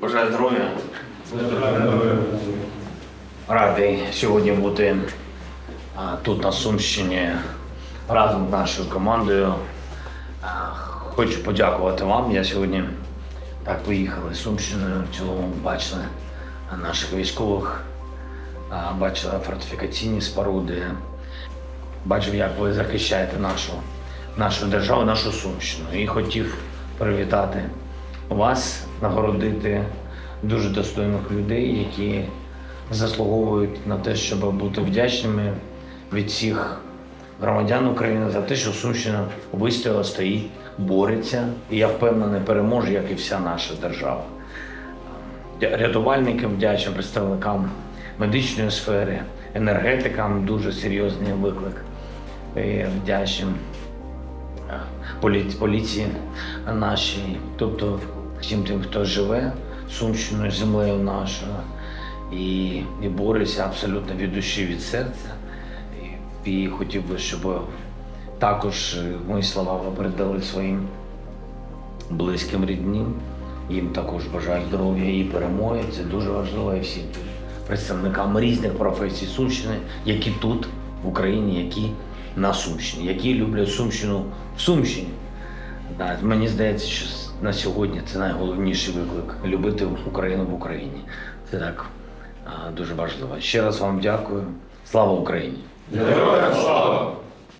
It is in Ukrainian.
Бажаю здоров'я. Радий сьогодні бути тут на Сумщині разом з нашою командою. Хочу подякувати вам. Я сьогодні так виїхали з Сумщиною, в цілому бачили наших військових, бачили фортифікаційні споруди, бачив, як ви захищаєте нашу, нашу державу, нашу Сумщину. І хотів привітати вас, нагородити дуже достойних людей, які заслуговують на те, щоб бути вдячними від всіх громадян України за те, що Сумщина вистояла, стоїть, бореться. І я впевнений, переможе, як і вся наша держава. Рятувальникам вдячний, представникам медичної сфери, енергетикам дуже серйозний виклик. І вдячним е, поліції нашій, тобто всім тим, хто живе Сумщиною, землею нашою і, і бореться абсолютно від душі, від серця. І, хотів би, щоб також мої слова передали своїм близьким рідним. Їм також бажаю здоров'я і перемоги. Це дуже важливо і всім представникам різних професій Сумщини, які тут, в Україні, які на Сумщині, які люблять Сумщину в Сумщині. Да, мені здається, що на сьогодні це найголовніший виклик любити Україну в Україні. Це так дуже важливо. Ще раз вам дякую. Слава Україні! Героям слава!